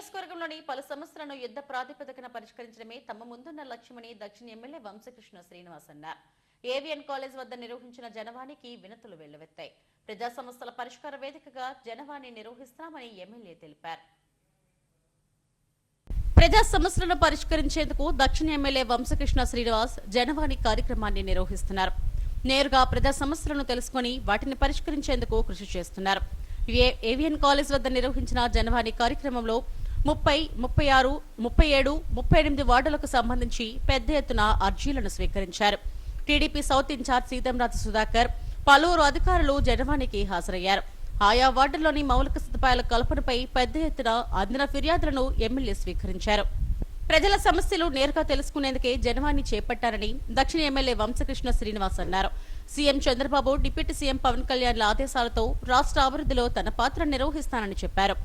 నియోజకవర్గంలోని పలు సమస్యలను యుద్ధ ప్రాతిపదికన పరిష్కరించడమే తమ ముందున్న లక్ష్యమని దక్షిణ ఎమ్మెల్యే వంశకృష్ణ శ్రీనివాస్ అన్నారు. ఏవిఎన్ కాలేజ్ వద్ద నిర్వహించిన జనవాణికి వినతులు వెల్లువెత్తాయి. ప్రజా సమస్యల పరిష్కార వేదికగా జనవాణి నిర్వహిస్తామని ఎమ్మెల్యే తెలిపారు. ప్రజా సమస్యలను పరిష్కరించేందుకు దక్షిణ ఎమ్మెల్యే వంశకృష్ణ శ్రీనివాస్ జనవాణి కార్యక్రమాన్ని నిర్వహిస్తున్నారు. నేరుగా ప్రజా సమస్యలను తెలుసుకుని వాటిని పరిష్కరించేందుకు కృషి చేస్తున్నారు. ఏవిఎన్ కాలేజ్ వద్ద నిర్వహించిన జనవాణి కార్యక్రమంలో ముప్పై ముప్పై ఆరు ముప్పై ఏడు ముప్పై ఎనిమిది వార్డులకు సంబంధించి పెద్ద ఎత్తున అర్జీలను స్వీకరించారు. TDP south in-charge Seethamraju Sudhakar పలువురు అధికారులు జనవాణికి హాజరయ్యారు. ఆయా వార్డుల్లోని మౌలిక సదుపాయాల కల్పనపై పెద్ద ఎత్తున అందిన ఫిర్యాదులను ఎమ్మెల్యే స్వీకరించారు. ప్రజల సమస్యలు నేరుగా తెలుసుకునేందుకే జనవాణి చేపట్టారని దక్షిణ ఎమ్మెల్యే వంశకృష్ణ శ్రీనివాస్ అన్నారు. CM Chandrababu deputy CM Pawan కళ్యాణ్ల ఆదేశాలతో రాష్ట్ర అభివృద్ధిలో తన పాత్ర నిర్వహిస్తానని చెప్పారు.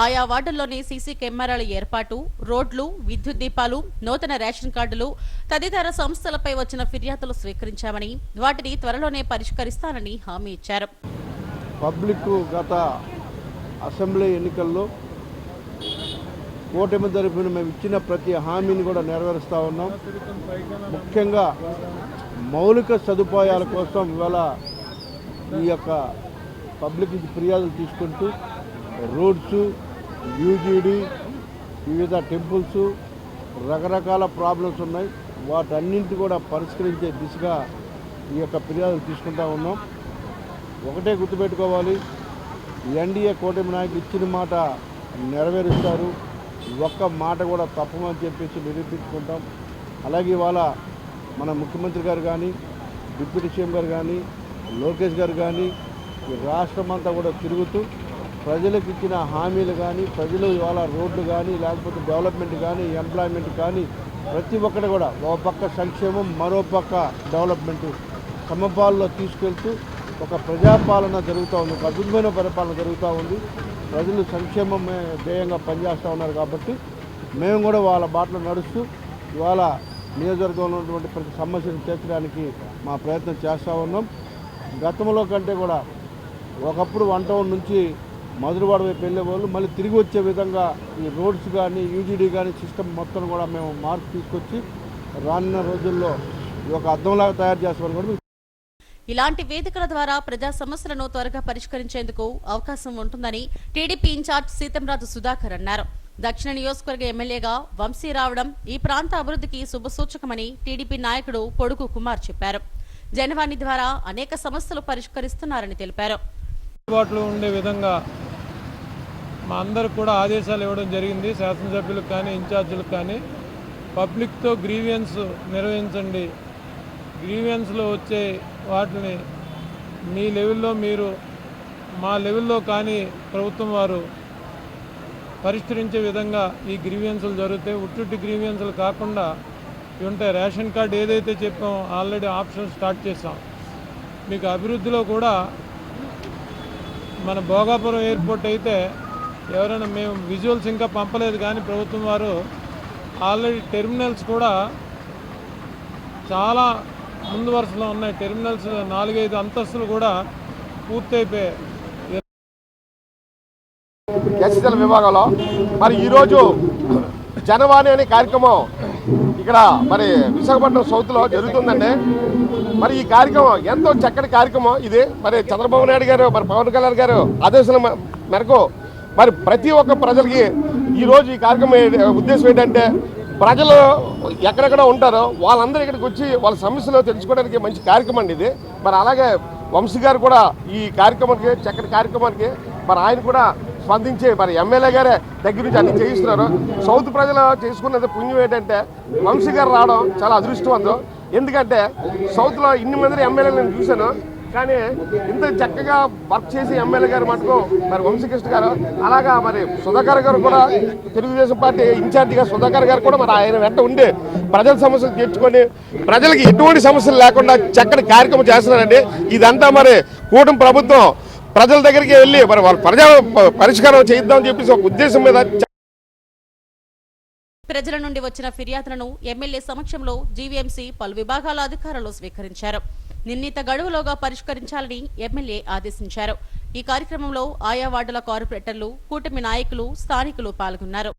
ఆయా వార్డుల్లోని సీసీ కెమెరాల ఏర్పాటు రోడ్లు విద్యుత్ దీపాలు నూతన రేషన్ కార్డులు తదితర సంస్థలపై వచ్చిన ఫిర్యాదులు స్వీకరించామని వాటిని త్వరలోనే పరిష్కరిస్తానని హామీ ఇచ్చారు. పబ్లిక్ గత అసెంబ్లీ ఎన్నికల్లో కూటమి తరఫున మేము ఇచ్చిన ప్రతి హామీని కూడా నెరవేరుస్తూ ఉన్నాం. ముఖ్యంగా మౌలిక సదుపాయాల కోసం ఇవాళ ఈ యొక్క పబ్లిక్ ఫిర్యాదులు తీసుకుంటూ రోడ్స్ యూజీడీ వివిధ టెంపుల్స్ రకరకాల ప్రాబ్లమ్స్ ఉన్నాయి. వాటన్నింటి కూడా పరిష్కరించే దిశగా ఈ యొక్క ఫిర్యాదులు తీసుకుంటా ఉన్నాం. ఒకటే గుర్తుపెట్టుకోవాలి. ఎన్డీఏ కూటమి నాయకులు ఇచ్చిన మాట నెరవేరుస్తారు. ఒక్క మాట కూడా తప్పమని చెప్పేసి నిరూపించుకుంటాం. అలాగే ఇవాళ మన ముఖ్యమంత్రి గారు కానీ డిప్యూటీ సీఎం గారు కానీ లోకేష్ గారు కానీ రాష్ట్రమంతా రాష్ట్రం అంతా కూడా తిరుగుతూ ప్రజలకు ఇచ్చిన హామీలు కానీ ప్రజలు ఇవాళ రోడ్లు కానీ లేకపోతే డెవలప్మెంట్ కానీ ఎంప్లాయ్మెంట్ కానీ ప్రతి ఒక్కటి కూడా ఒక పక్క సంక్షేమం మరో పక్క డెవలప్మెంట్ సమపాల్లో తీసుకెళ్తూ ఒక ప్రజాపాలన జరుగుతూ ఉంది. ఒక అద్భుతమైన పరిపాలన జరుగుతూ ఉంది. ప్రజలు సంక్షేమమే ధ్యేయంగా పనిచేస్తూ ఉన్నారు కాబట్టి మేము కూడా వాళ్ళ బాటలో నడుస్తూ ఇవాళ నియోజకవర్గంలో ఉన్నటువంటి ప్రతి సమస్యను తీర్చడానికి మా ప్రయత్నం చేస్తూ ఉన్నాం. గతంలో కంటే కూడా ఒకప్పుడు వన్ టౌన్ నుంచి మధురవాడ వైపు వెళ్ళే వాళ్ళు మళ్ళీ తిరిగి వచ్చే విధంగా ఈ రోడ్స్ కానీ యూజీడీ కానీ సిస్టమ్ మొత్తం కూడా మేము మార్పు తీసుకొచ్చి రానున్న రోజుల్లో ఒక అర్థంలాగా తయారు చేస్తామని కూడా ఇలాంటి వేదికల ద్వారా ప్రజా సమస్యలను త్వరగా పరిష్కరించేందుకు అవకాశం ఉంటుందని టీడీపీ ఇన్ఛార్జ్ సీతంరాజు సుధాకర్ అన్నారు. దక్షిణ నియోజకవర్గ ఎమ్మెల్యేగా వంశీ రావడం ఈ ప్రాంత అభివృద్ధికి శుభసూచకమని టీడీపీ నాయకుడు పొడుగు కుమార్ చెప్పారు. జనవాణి ద్వారా అనేక సమస్యలు పరిష్కరిస్తున్నారని తెలిపారు. అందుబాటులో ఉండే విధంగా మా అందరికి కూడా ఆదేశాలు ఇవ్వడం జరిగింది. శాసనసభ్యులకు కానీ ఇన్ఛార్జీలకు కానీ. పబ్లిక్తో గ్రీవియన్స్ నిర్వహించండి. గ్రీవియన్స్లో వచ్చే వాటిని మీ లెవెల్లో మీరు మా లెవెల్లో కానీ ప్రభుత్వం వారు పరిష్కరించే విధంగా ఈ గ్రీవియన్సులు జరుగుతాయి. ఉట్టుట్టి గ్రీవియన్సులు కాకుండా ఉంటే ఉంటాయి. రేషన్ కార్డు ఏదైతే చెప్పామో ఆల్రెడీ ఆప్షన్ స్టార్ట్ చేసాం మీకు అభివృద్ధిలో కూడా మన భోగాపురం ఎయిర్పోర్ట్ అయితే ఎవరైనా మేము విజువల్స్ ఇంకా పంపలేదు కానీ ప్రభుత్వం వారు ఆల్రెడీ టెర్మినల్స్ కూడా చాలా ముందు వరుసలో ఉన్నాయి. టెర్మినల్స్ నాలుగైదు అంతస్తులు కూడా పూర్తయిపోయాయి. ఎస్ఎల్ విభాగంలో మరి ఈరోజు జనవాణి అనే కార్యక్రమం ఇక్కడ మరి విశాఖపట్నం సౌత్లో జరుగుతుందండి. మరి ఈ కార్యక్రమం ఎంతో చక్కటి కార్యక్రమం ఇది. మరి చంద్రబాబు నాయుడు గారు మరి పవన్ కళ్యాణ్ గారు ఆదేశాల మేరకు మరి ప్రతి ఒక్క ప్రజలకి ఈరోజు ఈ కార్యక్రమం ఉద్దేశం ఏంటంటే ప్రజలు ఎక్కడెక్కడ ఉంటారో వాళ్ళందరూ ఇక్కడికి వచ్చి వాళ్ళ సమస్యలు తెలుసుకోవడానికి మంచి కార్యక్రమం అండి ఇది. మరి అలాగే వంశీ గారు కూడా ఈ కార్యక్రమానికి చక్కటి కార్యక్రమానికి మరి ఆయన కూడా స్పందించి మరి ఎమ్మెల్యే గారే దగ్గర నుంచి అన్ని చేయిస్తున్నారు. సౌత్ ప్రజలు చేసుకున్నది పుణ్యం ఏంటంటే వంశీ గారు రావడం చాలా అదృష్టవంతం. ఎందుకంటే సౌత్లో ఇన్ని మంది ఎమ్మెల్యేలు నేను చూశాను. కానీ ఇంత చక్కగా వర్క్ చేసి ఎమ్మెల్యే గారు మటుకు మరి వంశీకృష్ణ గారు అలాగా మరి సుధాకర్ గారు కూడా తెలుగుదేశం పార్టీ ఇన్ఛార్జిగా సుధాకర్ గారు కూడా మరి ఆయన వెంట ఉండి ప్రజల సమస్యలు తీర్చుకొని ప్రజలకి ఎటువంటి సమస్యలు లేకుండా చక్కటి కార్యక్రమం చేస్తున్నారండి. ఇదంతా మరి కూటమి ప్రభుత్వం ప్రజల దగ్గరికి వెళ్ళి మరి వాళ్ళ ప్రజా పరిష్కారం చేద్దామని చెప్పేసి ఒక ఉద్దేశం మీద ప్రజల నుండి వచ్చిన ఫిర్యాదులను ఎమ్మెల్యే సమక్షంలో జీవీఎంసీ పలు విభాగాల అధికారులు స్వీకరించారు. నిర్ణీత గడువులోగా పరిష్కరించాలని ఎమ్మెల్యే ఆదేశించారు. ఈ కార్యక్రమంలో ఆయా వార్డుల కార్పొరేటర్లు కూటమి నాయకులు స్థానికులు పాల్గొన్నారు.